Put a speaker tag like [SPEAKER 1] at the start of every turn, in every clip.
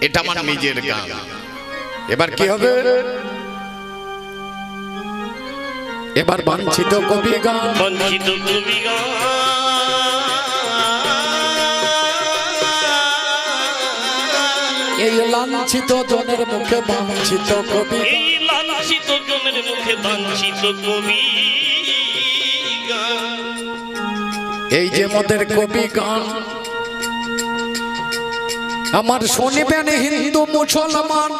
[SPEAKER 1] এটা আমার নিজের গান। এবার কি হবে? এবার বাঞ্ছিত কবি গান।
[SPEAKER 2] বঞ্চিত কবিগণ
[SPEAKER 1] এই লাঞ্ছিত জনের মুখে বাঞ্ছিত কবি
[SPEAKER 2] এই লাঞ্ছিত জনের মুখে বাঞ্ছিত কবি গান।
[SPEAKER 1] এই যে মোদের কবি গান। আমার শুনিবেন হিন্দু মুসলমান।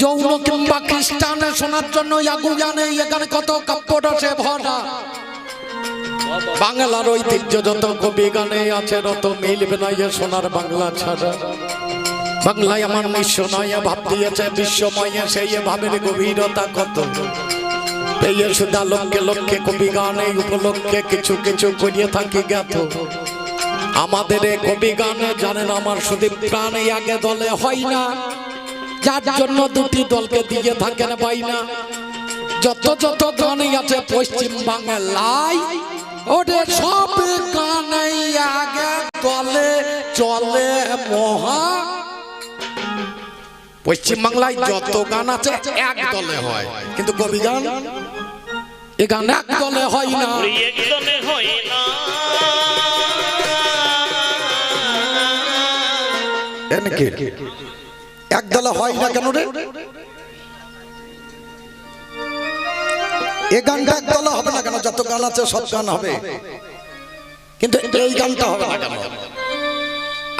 [SPEAKER 1] যৌন কিংবা খ্রিস্টানে শোনার জন্য আগু জানে এখানে কত কাব্য আছে ভরা। বাংলার ঐতিহ্য যত কবি গানে আছে রত মিলবে না এ সোনার বাংলা ছাড়া। বাংলায় আমার নিঃস্ব নয় ভাব দিয়েছে বিশ্বময় সেই ভাবের গভীরতা কত। এই সুদা লক্ষ্যে লক্ষ্যে কবি গান, উপলক্ষে কিছু কিছু করিয়ে থাকি জ্ঞাত। আমাদের কবি গান জানেন আমার সুদীপ প্রাণে আগে দলে হয় না। যার জন্য দুটি দলকে দিয়ে থাকেন পাই না যত যত গানই আছে পশ্চিম বাংলায় ওদের সব গানেই আগে দলে চলে মহা। পশ্চিম বাংলায় যত গান আছে এক দলে হয়। কিন্তু কবি গান? এ গান এক দলে হয় না।
[SPEAKER 2] ওই একদমে হয় না।
[SPEAKER 1] এনেকে? এক দলে হয় না কেন রে? এ গানটা এক দলে হবে না কেন? যত গান আছে সব গান হবে। কিন্তু এই গানটা হবে না কেন?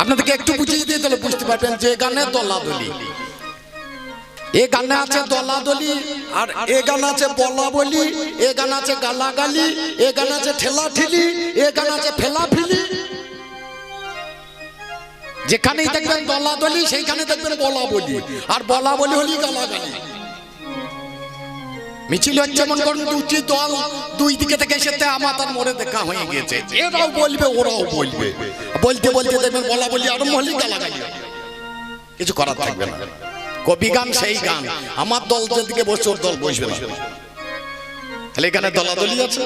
[SPEAKER 1] আপনাদেরকে একটু বুঝিয়ে দিয়ে তাহলে বুঝতে পারবেন যে গানে দলাদলি। এ গানে আছে দলাদলি আর এ গান আছে বলা বলি এ গান আছে গালাগালি। এ গান আছে ঠেলা ঠেলি এ গান আছে ফেলা ফেলি যেখানেই দেখবেন দলা দলি সেইখানে দেখবেন বলা বলি আর বলা বলি হলি গালাগালি। মিছিল হচ্ছে মনে করুন দুটি দল দুই দিকে থেকে এসেতে আমার তার মোড়ে দেখা হয়ে গেছে। এরাও বলবে ওরাও বলবে। বলতে বলতে দেখবেন বলা বলি আরম্ভ হলি গালাগালি কিছু করার থাকবে না। কবি গান সেই গান। আমার দল যেদিকে বসে ওর দল বসবে না। তাহলে এখানে দলাদলি আছে।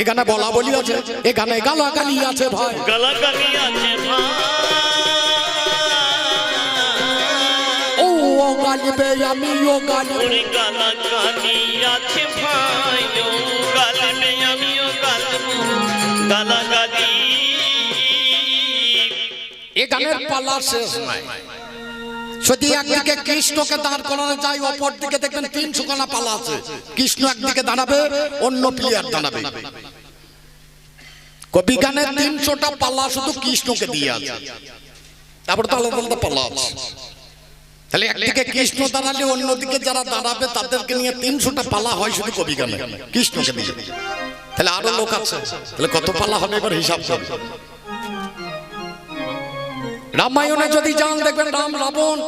[SPEAKER 1] এখানে বলা বলি আছে। এখানে গালাগালি আছে ভাই।
[SPEAKER 2] গালাগালি আছে ভাই। গালাগালি আছে ভাই গালাগালি
[SPEAKER 1] এ গানের পালা শেষ নাই। যদি একদিকে কৃষ্ণকে দাঁড় করানো যায় অপর দিকে দেখবেন তিনশো খানা পালা আছে। কৃষ্ণ একদিকে দাঁড়াবে, অন্য প্লেয়ার দাঁড়াবে। কবি গানের তিনশোটা পালা শুধু কৃষ্ণকে দিয়ে আছে। তারপর তো আলাদা আলাদা পালা আছে। তাহলে একদিকে কৃষ্ণ দাঁড়ালে অন্যদিকে যারা দাঁড়াবে তাদেরকে নিয়ে তিনশোটা পালা হয় শুধু কবি গানে কৃষ্ণকে দিয়ে তাহলে আরও লোক আছে। তাহলে কত পালা হবে এবার হিসাব করবে রামায়ণে যদি যান দেখবেন রাম রাবণ।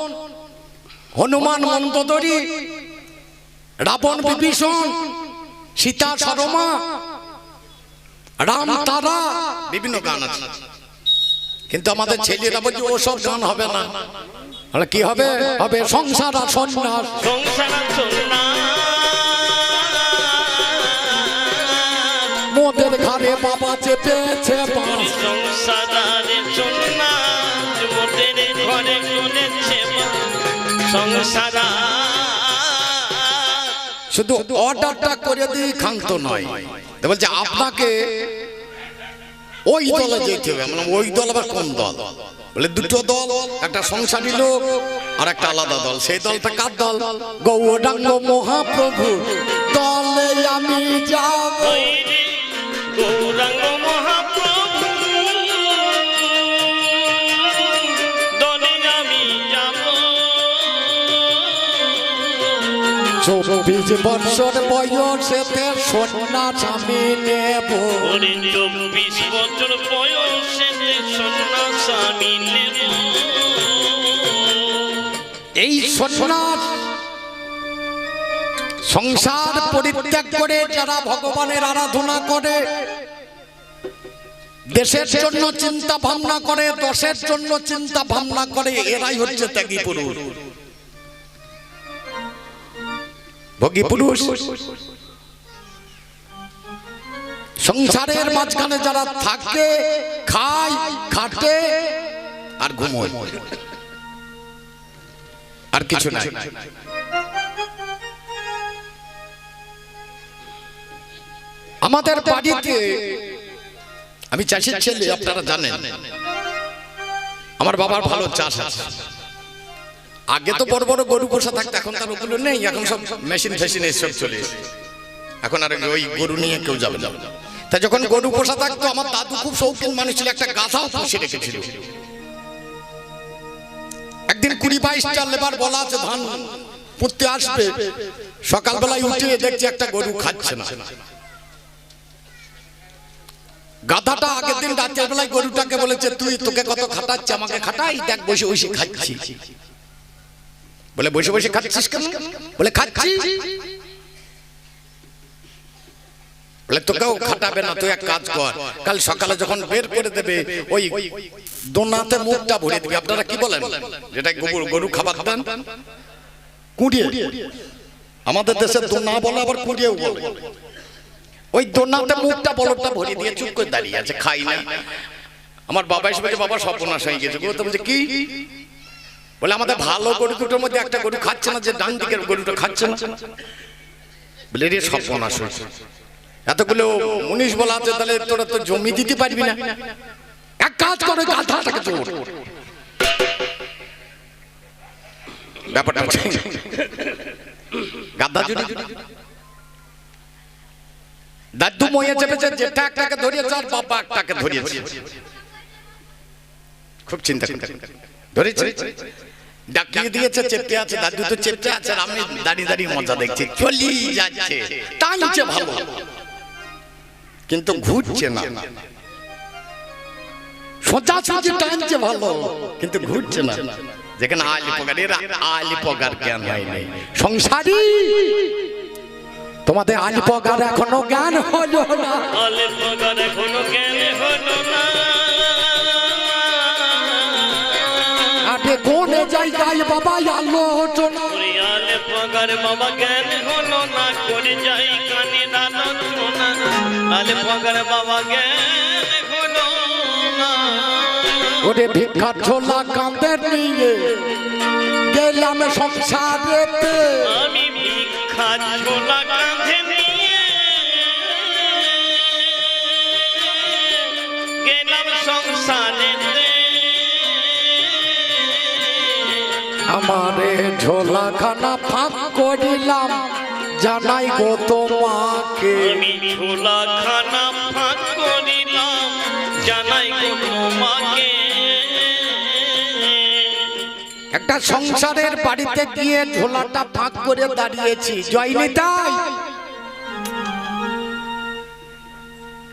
[SPEAKER 1] হনুমান মন্দোদরি রাবণ বিভীষণ। সীতা সরমা রাম তারা। বিভিন্ন গান আছে। কিন্তু আমাদের ছেলেরা বলছে ওসব গান হবে না। কি হবে? হবে সংসার আর সন্ন্যাস।
[SPEAKER 2] সংসার সোনা
[SPEAKER 1] মোদের ঘরে বাবা চেপেছে বাঁশ।
[SPEAKER 2] সংসারে সোনা মোদের ঘরে গুনেছে সংসারা
[SPEAKER 1] শুধু অর্ডারটা করে দিই ক্ষান্ত নয়। বলছে আপনাকে ওই দলে যেতে হবে। ওই দল আবার কোন দল? বলে দুটো দল একটা সংসারী লোক আর একটা আলাদা দল। সেই দলটা কার দল? গৌরাঙ্গ মহাপ্রভু। দলে আমি যাব।
[SPEAKER 2] গৌরাঙ্গ মহাপ্রভু। দলে আমি যাব।
[SPEAKER 1] চব্বিশ বছর বয়সেতে নেব।
[SPEAKER 2] চব্বিশ বছর বয়সে
[SPEAKER 1] এই সংসার পরিত্যাগ করে যারা ভগবানের আরাধনা করে, দেশের জন্য চিন্তা ভাবনা করে, দশের জন্য চিন্তা ভাবনা করে, এরাই হচ্ছে ত্যাগী পুরুষ। ভোগী পুরুষ সংসারের মাঝখানে যারা থাকে খায় খাটে আর ঘুমোয়। আর কিছু নাই। আমাদের বাড়িতে আমি চাষির ছেলে আপনারা জানেন। আমার বাবার ভালো চাষ আছে। আগে তো বড় বড় গরু পোষা থাকতো এখন তার ওগুলো নেই এখন সব মেশিন ফেশিন এসব চলে। এখন আর ওই গরু নিয়ে কেউ যাবে না। তা যখন গরু পোষা থাকতো আমার দাদু খুব শৌখিন মানুষ ছিল একটা গাধাও পুষে রেখেছিল। একদিন কুড়ি বাইশটা লেবার বলা আছে ধান পুঁততে আসবে। সকালবেলায় উঠে দেখছি একটা গরু খাচ্ছে না। গাধাটা আগের দিন রাতের বেলায় গরুটাকে বলেছে তুই তোকে কত খাটাচ্ছে আমাকে খাটাই দেখ বসে বসে খাচ্ছি। বলে বসে বসে খাচ্ছিস কেন? বলে খাচ্ছি। বলে তোকেও খাটাবে না তুই এক কাজ কর। কাল সকালে যখন বের করে দেবে ওই দোনাতে মুখটা ভরে দিবি। আপনারা কি বলেন? যেটা গরু গরু খাবার দেন। কুড়িয়ে। আমাদের দেশে দোনা বলে আবার কুড়িয়েও বলে। ওই দোনাতে মুখটা বলটা ভরে দিয়ে চুপ করে দাঁড়িয়ে আছে খাই না। আমার বাবা এসে বলছে বাবা সর্বনাশ হয়ে গেছে। গরু তো বলছে কি? বলে আমাদের ভালো গরু দুটোর মধ্যে একটা গরু খাচ্ছে না যে ডান দিকের গরুটা খাচ্ছে না। বলে রে সর্বনাশ হয়েছে। এতগুলো মুনিশ বলা আছে, তাহলে তোরা তো জমি দিতে পারবি না। এক কাজ করে গাধাটাকে চোর ব্যাপারটা গাধা জুড়ি দাদু ময়ে চেপেছে যেটা একটাকে ধরিয়েছে, আর বাবা একটাকে ধরিয়েছে। খুব চিন্তা ধরেছে? ডাকিয়ে দিয়েছে, চেপে আছে, দাদু তো চেপে আছে, আর আমি দাঁড়িয়ে দাঁড়িয়ে মজা দেখছি। চলি যাচ্ছে। টানছে ভালো। কিন্তু ঘুরছে না। সোজা সোজা টানছে ভালো কিন্তু ঘুরছে না। যেখানে আলি পগার এরা আলি পগার জ্ঞান হয় নাই। সংসারী তোমাদের আলি পগার এখনও জ্ঞান হলো না।
[SPEAKER 2] আলে পগার এখনও জ্ঞান হলো না।
[SPEAKER 1] আরে কোন জায়গায় বাবা আলো হতো না
[SPEAKER 2] ওরে পগার বাবা জ্ঞান হলো না যাই কানে শোনা আলে পগার বাবা
[SPEAKER 1] ওরে ভিক্ষা ছোলা কাঁদের নিয়ে গেলাম সংসারেতে
[SPEAKER 2] আমি ভিক্ষা ছোলা কাঁধে নিয়ে গেলাম সংসারেতে
[SPEAKER 1] আমারে ঝোলা খানা ফাঁক করিলাম। জানাই গো তোমাকে।
[SPEAKER 2] আমি ছোলা খানা ফাঁক করিলাম জানাই গো তোমাকে।
[SPEAKER 1] একটা সংসারের বাড়িতে গিয়ে ঝোলাটা ফাঁক করে দাঁড়িয়েছি। জয়নি তাই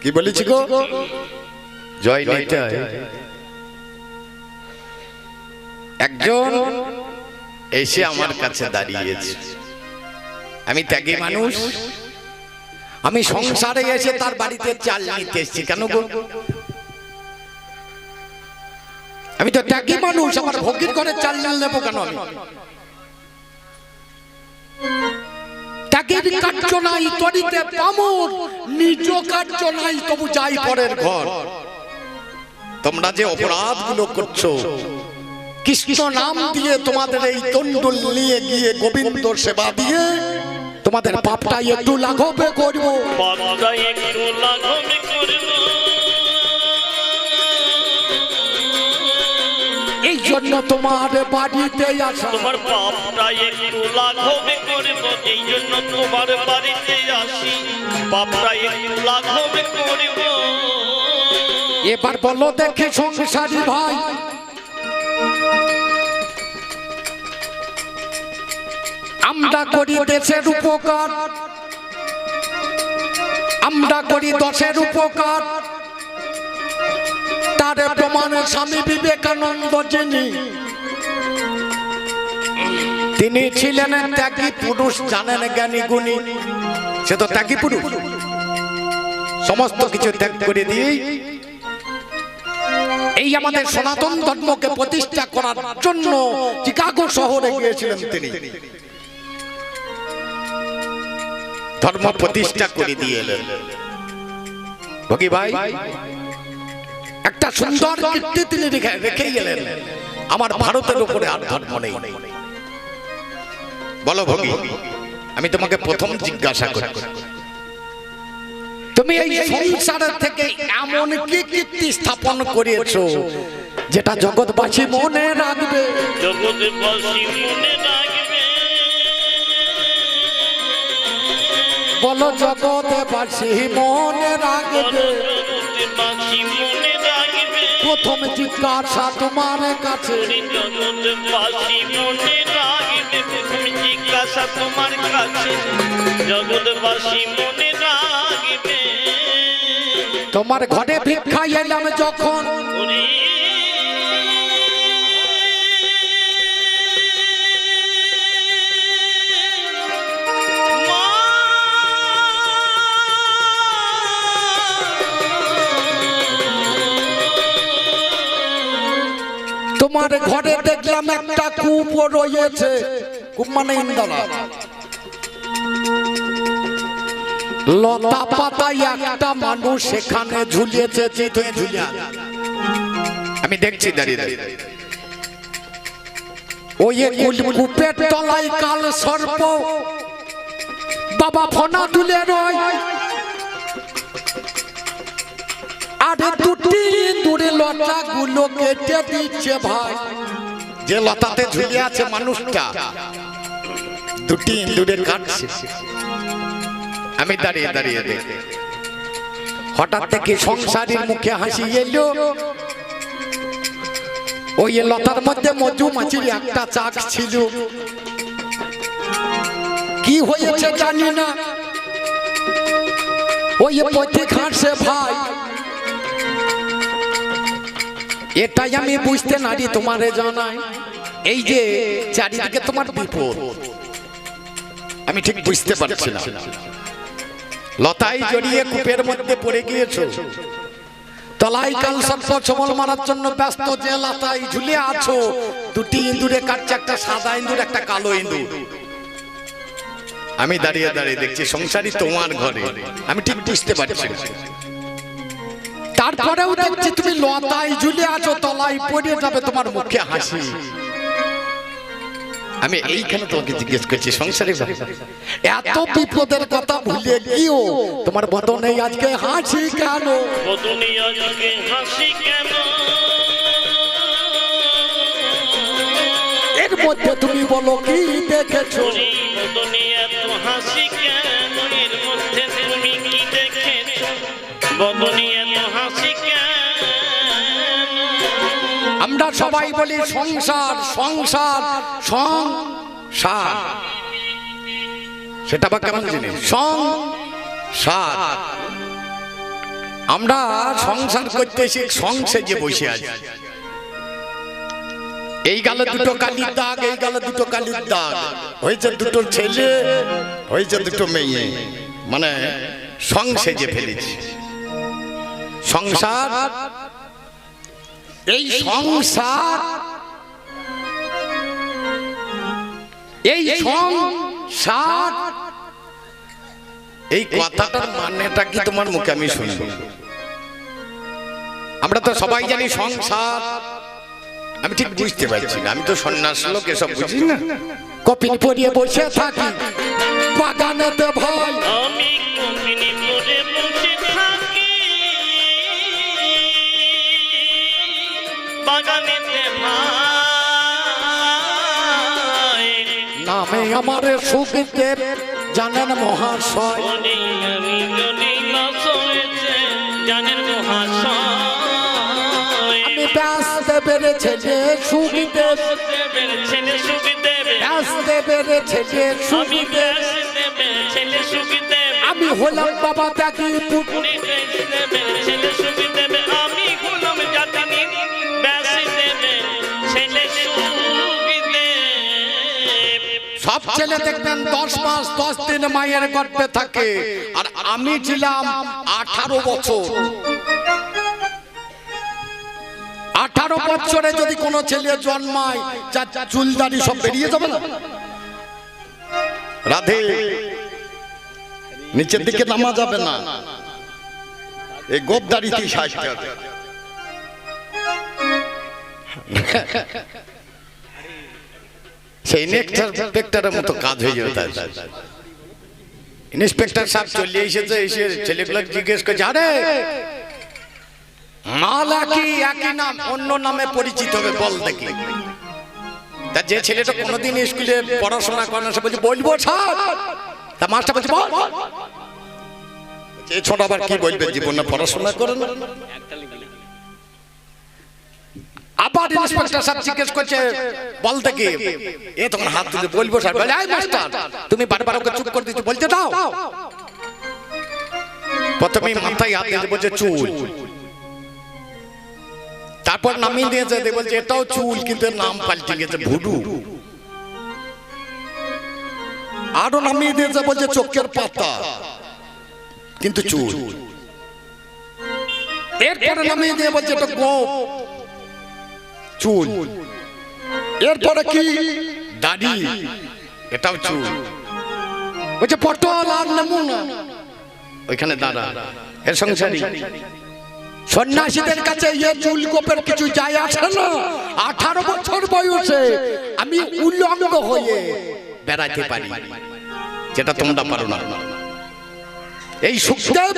[SPEAKER 1] কি বলেছি গো? জয় নিতাই। একজন এসে আমার কাছে দাঁড়িয়েছে। আমি ত্যাগী মানুষ। আমি সংসারে এসে তার বাড়িতে চাল নিতে এসেছি। কেন গো? আমি তো ত্যাগী মানুষ আমার ভোগীর করে চাল চাল নেব কেন আমি? ত্যাগের কার্য নাই তরিতে পামর নিজ কার্য নাই তবু যাই পরের ঘর। তোমরা যে অপরাধগুলো করছ কৃষ্ণ নাম দিয়ে তোমাদের এই তন্ডুল নিয়ে গিয়ে গোবিন্দ সেবা দিয়ে তোমাদের পাপটা একটু লাঘবে করব।
[SPEAKER 2] বাবা একটু লাঘব করব
[SPEAKER 1] এই জন্য তোমার বাড়িতে আসা।
[SPEAKER 2] তোমার পাপটা একটু লাঘব করব এই জন্য তোমার বাড়িতে আসি। পাপটা একটু লাঘব করব।
[SPEAKER 1] এবার বলো দেখে সংসারী ভাই। আমরা করি দেশের উপকার। আমরা করি দশের উপকার। তার প্রমাণে স্বামী বিবেকানন্দ যিনি। তিনি ছিলেন ত্যাগী পুরুষ জানেন জ্ঞানী গুণী। সে তো ত্যাগী পুরুষ। সমস্ত কিছু ত্যাগ করে দিয়েই এই আমাদের সনাতন ধর্মকে প্রতিষ্ঠা করার জন্য চিকাগো শহরে গিয়েছিলেন তিনি। ধর্ম প্রতিষ্ঠা করে দিয়ে এলেন। ভগি ভাই, একটা সুন্দর কীর্তি তিনি রেখে গেলেন আমার ভারতের উপরে আর ধর্ম নেই। বলো ভগি আমি তোমাকে প্রথম জিজ্ঞাসা করি। তুমি এই সংসারের থেকে এমন কি কীর্তি স্থাপন করিয়েছো যেটা জগৎবাসী মনে রাখবে?
[SPEAKER 2] জগৎবাসী মনে রাখবে।
[SPEAKER 1] বলো রাখবে
[SPEAKER 2] জগৎবাসী মনে রাখবে।
[SPEAKER 1] প্রথম
[SPEAKER 2] প্রথম জিজ্ঞাসা তোমার কাছে।
[SPEAKER 1] তোমার ঘরে ভিক্ষা এলাম যখন। তোমার ঘরে দেখলাম একটা কূপ রয়েছে। কূপ মানে ইন্দলা লতা পাতায় একটা মানুষ সেখানে ঝুলিয়েছে চিঠে ঝুলিয়া। আমি দেখছি দাঁড়িয়ে দাঁড়িয়ে ওই কূপের তলায় কাল সর্প। বাবা ফনা তুলে রয় আরে দুটি দূরে লতা গুলো কেটে দিচ্ছে ভাই। যে লতাতে ঝুলে আছে মানুষটা দুটি ইন্দুরে কাটছে। আমি দাঁড়িয়ে দাঁড়িয়ে দেখি। হঠাৎ থেকে সংসারের মুখে হাসি এলো। ওই লতার মধ্যে মধুমাছির একটা চাক ছিল। কি হয়েছে জানি না। ওই পথে খাটছে ভাই। এটাই আমি বুঝতে নারি তোমারে জানাই। এই যে চারিদিকে তোমার বিপদ। আমি ঠিক বুঝতে পারছি না। লতাই জড়িয়ে কূপের মধ্যে পড়ে গিয়েছো। তলাই কাল সর্প ছবল মারার জন্য ব্যস্ত যে লতাই ঝুলে আছো। দুটি ইঁদুরে কাটছে একটা সাদা ইঁদুর একটা কালো ইঁদুর। আমি দাঁড়িয়ে দাঁড়িয়ে দেখছি সংসারী তোমার ঘরে। আমি ঠিক বুঝতে পারছি না। তারপরেও দেখছি তুমি লতায় ঝুলে আছো তলায় পড়ে যাবে তোমার মুখে হাসি। আমি এইখানে তোমাকে জিজ্ঞেস করছি সংসারে এত বিপদের কথা ভুলে গিয়েও তোমার বদনে আজকে হাসি কেন?
[SPEAKER 2] বদনে আজকে হাসি কেন?
[SPEAKER 1] এর মধ্যে তুমি বলো কি দেখেছ?
[SPEAKER 2] বদনে এত হাসি কেন? এর মধ্যে তুমি কি দেখেছ? বদনে
[SPEAKER 1] আমরা সবাই বলি সংসার সংসার সংসার সেটা বা কেমন জিনিস? সংসার। আমরা সংসার করতে এসে সংসেজে বসে আছি। এই গালে দুটো কালির দাগ এই গালে দুটো কালির দাগ। হয়েছে দুটো ছেলে হয়েছে দুটো মেয়ে। মানে সংসেজে ফেলেছি। সংসার এই সংসার এই সংসার এই কথাটার মানেটা কি তোমার মুখে আমি শুনি আমরা তো সবাই জানি সংসার। আমি ঠিক বুঝতে পারছি না। আমি তো সন্ন্যাস লোক এসব বুঝি না। কপিল পরিয়ে বসে থাকি বাগানেতে ভয়।
[SPEAKER 2] আমি কপিনি পরে বসে বাগানেতে
[SPEAKER 1] নামে আমার সুখদেব জানেন মহাশয়।
[SPEAKER 2] জানেন মহাশয়।
[SPEAKER 1] আমি ব্যস্ত বেড়েছে যে সুখদেব
[SPEAKER 2] ছেলে
[SPEAKER 1] বেড়েছে যে
[SPEAKER 2] আমি
[SPEAKER 1] সুখদেব
[SPEAKER 2] ছেলে সুখী
[SPEAKER 1] আমি হলাম বাবা
[SPEAKER 2] ছেলে সুখী আমি হলাম ছেলে
[SPEAKER 1] দেখবেন দশ মাস দশ দিন মায়ের গর্ভে থাকে। আর আমি ছিলাম আঠারো বছর। আঠারো বছরে যদি কোনো ছেলে জন্মায় যা যা চুলদারি সব বেরিয়ে যাবে না? রাধে। নিচের দিকে নামা যাবে না। এই গোপদারিতেই সাজতে হবে। সেই ইন্সপেক্টরের মতো কাজ হয়ে যাবে তার। ইন্সপেক্টর সাহেব চলে এসেছে, এসে ছেলেগুলো জিজ্ঞেস করছে, আরে, মাল একই নাম, অন্য নামে পরিচিত হবে বল দেখি। তা যে ছেলেটা কোনোদিন স্কুলে পড়াশোনা করে না, সে বলছে, বলব স্যার। তা মাস্টার বলছে, বল। এই ছোট আবার কি বলবে, জীবনে পড়াশোনা করে না? আবার ইন্সপেক্টর সাহেব জিজ্ঞেস করছে বলতে কি এ তখন হাত তুলে বলব স্যার বলে আই মাস্টার তুমি বারবার ওকে চুপ করে দিচ্ছ বলতে দাও। প্রথমে মাথায় হাত দিয়ে বলছে চুল। তারপর নামিয়ে দিয়েছে দিয়ে বলছে এটাও চুল কিন্তু নাম পাল্টে গেছে ভুডু। আরও নামিয়ে দিয়েছে বলছে চোখের পাতা। কিন্তু চুল। এরপরে নামিয়ে দিয়ে বলছে এটা গোপ। চুল। এরপরে কি? দাড়ি। এটাও চুল। বলছে পটল আর নমুনা। ওইখানে দাঁড়া। এর সংসারী সন্ন্যাসীদের কাছে ইয়ে চুল গোপের কিছু যায় আসে না। আঠারো বছর বয়সে আমি উল্লঙ্গ হয়ে বেড়াতে পারি। যেটা তোমরা পারো না। এই সুখদেব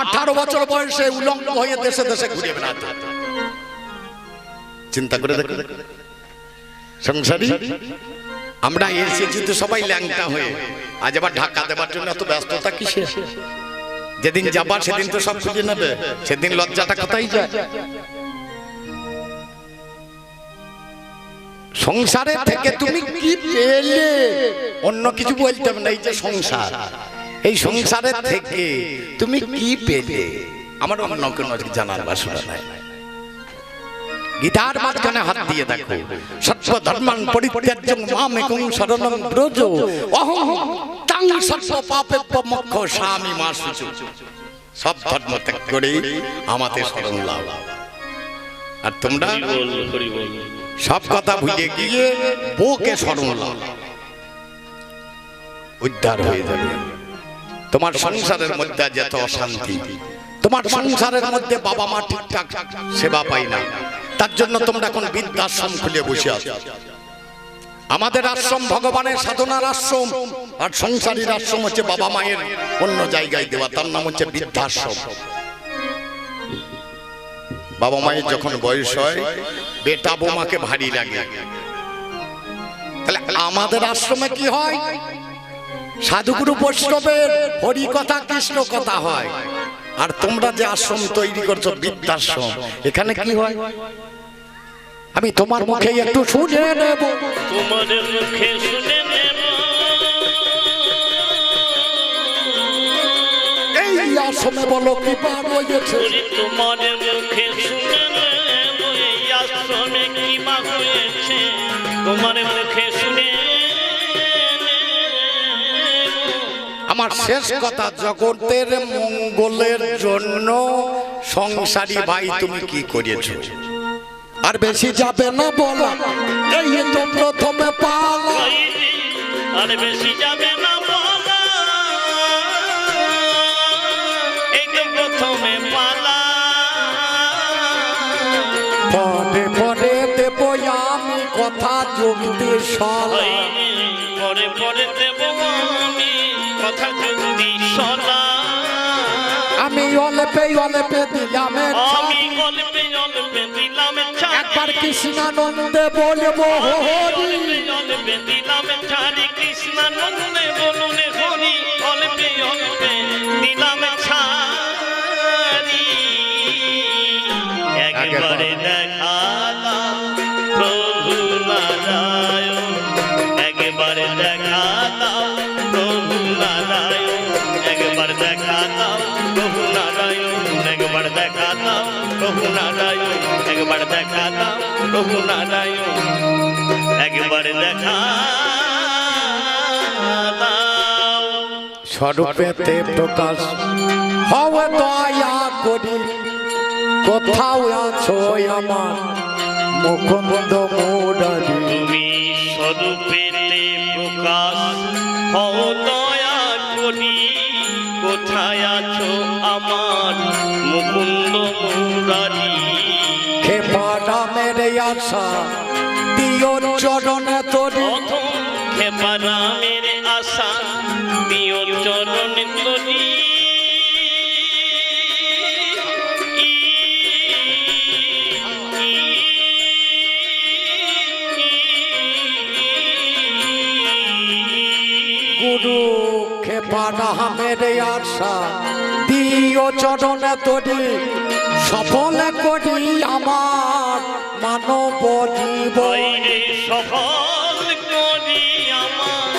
[SPEAKER 1] আঠারো বছর বয়সে উলঙ্গ হয়ে দেশে দেশে ঘুরে বেড়াতে। চিন্তা করে দেখো। সংসারী, আমরা এসেছি তো সবাই ল্যাংটা হয়ে। আজ আবার ঢাকা দেবার জন্য এত ব্যস্ততা কিসে যেদিন যাবার সেদিন তো সব খুঁজে নেবে। সেদিন লজ্জাটা কোথায় যায়? সংসারে থেকে তুমি কি পেলে? অন্য কিছু বলতে হবে না, এই যে সংসার। এই সংসারে থেকে তুমি কি পেলে? আমার অন্য কোনো জানার বাসনা নাই। গীতার মাঝখানে হাত দিয়ে দেখো। সর্ব ধর্মান পরিত্যাজ্য মামেকং শরণং ব্রজ। অহং তাং সর্ব পাপেভ্য মোক্ষ স্বামী মা সব ধর্ম ত্যাগ করে আমাদের শরণ লাভ। আর তোমরা সব কথা ভুলে গিয়ে বউকে স্মরণ লাও উদ্ধার হয়ে যাবে। তোমার সংসারের মধ্যে যত অশান্তি, তোমার সংসারের মধ্যে বাবা মা ঠিকঠাক সেবা পাই না। তার জন্য তোমরা এখন বৃদ্ধাশ্রম খুলে বসে আছো। আমাদের আশ্রম ভগবানের সাধনার আশ্রম, আর সংসারীর আশ্রম হচ্ছে বাবা মায়ের অন্য জায়গায় দেওয়া, তার নাম হচ্ছে বৃদ্ধাশ্রম। বাবা মায়ের যখন বয়স হয়, বেটা বোমাকে ভারী লাগে। তাহলে আমাদের আশ্রমে কি হয়? সাধুগুরু বৈষ্ণবের হরি কথা, কৃষ্ণ কথা হয়। আর তোমরা যে আশ্রম তৈরি করছ, বৃদ্ধাশ্রম, এখানে কি হয়? আমি তোমার মুখে একটু শুনে নেব।
[SPEAKER 2] তোমার মুখে শুনে নেব।
[SPEAKER 1] এই বলো কি পার হয়েছে
[SPEAKER 2] তোমার মুখে শুনে নেব। এই কি হয়েছে তোমার মুখে শুনে
[SPEAKER 1] আমার শেষ কথা জগতের মঙ্গলের জন্য সংসারী ভাই তুমি কি করেছ? আর বেশি যাবে না বলা এই তো প্রথমে পালা।
[SPEAKER 2] আর বেশি যাবে না বলা এই তো প্রথমে পালা।
[SPEAKER 1] পরে পরে দেব আমি কথা যোগতে সলা।
[SPEAKER 2] পরে পরে দেব আমি কথা যদি শোনা
[SPEAKER 1] আমি অল্পে অল্পে দিলাম একবার কৃষ্ণানন্দে বলব হরি
[SPEAKER 2] অল্পে দিলাম ছাড়ি কৃষ্ণানন্দে বলুন হরি অল্পে অল্পে দিলাম ছাড়ি একবারে দেখা প্রভু নারায়ণ। একবারে দেখা দাও প্রভু নারায়ণ। একবার দেখা দাও প্রভু নারায়ণ। একবার দেখা দাও প্রভু নারায়ণ। একবার দেখা দাও প্রভু নারায়ণ। একবার দেখা
[SPEAKER 1] স্বরূপেতে প্রকাশ হওয়া দয়া করি। কোথাও আছো আমার মুকুন্দ মুরারি।
[SPEAKER 2] তুমি স্বরূপেতে প্রকাশ হও দয়া করি। কোথায় আছো আমার মুরারি
[SPEAKER 1] খেপাটা মেরে
[SPEAKER 3] আশা দিও চরণে তোরে।
[SPEAKER 2] প্রথম খেপারামের আশা প্রিয় চরণ তরি।
[SPEAKER 3] গুরু খেপানা মেরে আশা দিও চরণে তোরে। সফল করি আমার মানব জীবন।
[SPEAKER 2] সফল করি আমার,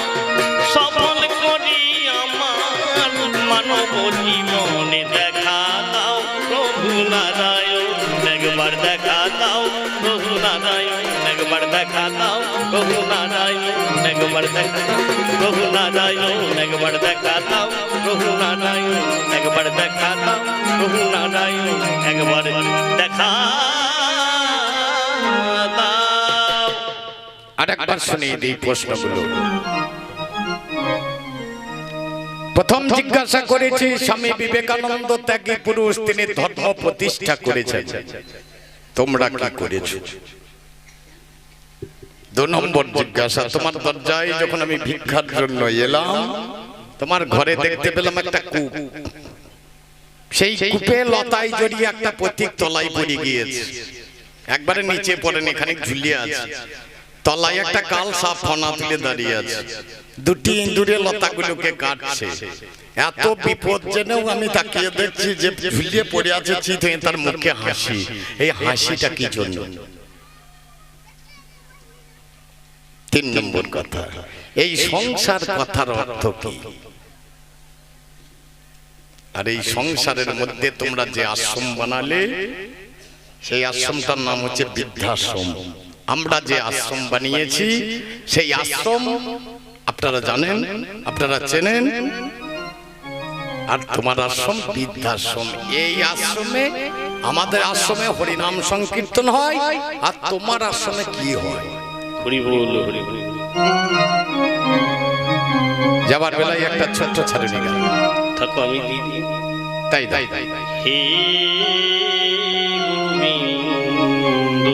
[SPEAKER 2] সফল করি আমার মানব জীবনে দেখা দাও প্রভু নারায়ণ, একবার দেখা দাও প্রভু নারায়ণ। একবার দেখা দাও প্রভু নারায়ণ একবার দেখা দাও প্রভু নারায়ণ একবার দেখা দাও প্রভু নারায়ণ একবার দেখা দাও প্রভু নারায়ণ একবার দেখা
[SPEAKER 3] আরেকবার শুনিয়ে দিই প্রশ্নগুলো। প্রথম জিজ্ঞাসা করেছি স্বামী বিবেকানন্দ ত্যাগী পুরুষ তিনি ধর্ম প্রতিষ্ঠা করেছেন। তোমরা কি করেছ? দু নম্বর জিজ্ঞাসা, তোমার দরজায় যখন আমি ভিক্ষার জন্য এলাম, তোমার ঘরে দেখতে পেলাম একটা কূপ। সেই কূপে লতায় জড়িয়ে একটা প্রতীক তলায় পড়ে গিয়েছে। একবারে নিচে পড়েন এখানে ঝুলিয়ে আছে। তলায় একটা কাল সাপ ফনা তুলে দাঁড়িয়ে আছে। দুটি ইঁদুরে লতাগুলোকে কাটছে। এত বিপদ জেনেও আমি তাকিয়ে দেখছি যে ঝুলিয়ে পড়ে আছে চিত তার মুখে হাসি। এই হাসিটা কি জন্য? তিন নম্বর কথা। এই সংসার কথার অর্থ কি? আর এই সংসারের মধ্যে তোমরা যে আশ্রম বানালে সেই আশ্রমটার নাম হচ্ছে বৃদ্ধাশ্রম। আমরা যে আশ্রম বানিয়েছি সেই আশ্রম আপনারা জানেন আপনারা চেনেন। আর তোমার আশ্রম বৃদ্ধাশ্রম। এই আশ্রমে আমাদের আশ্রমে হরিনাম সংকীর্তন হয় আর তোমার আশ্রমে কি হয়? যাবার বেলায় একটা ছোট্ট ছাড়ুনি গান
[SPEAKER 2] থাকো আমি দিদি।
[SPEAKER 3] তাই তাই তাই তাই
[SPEAKER 2] হে গোবিন্দ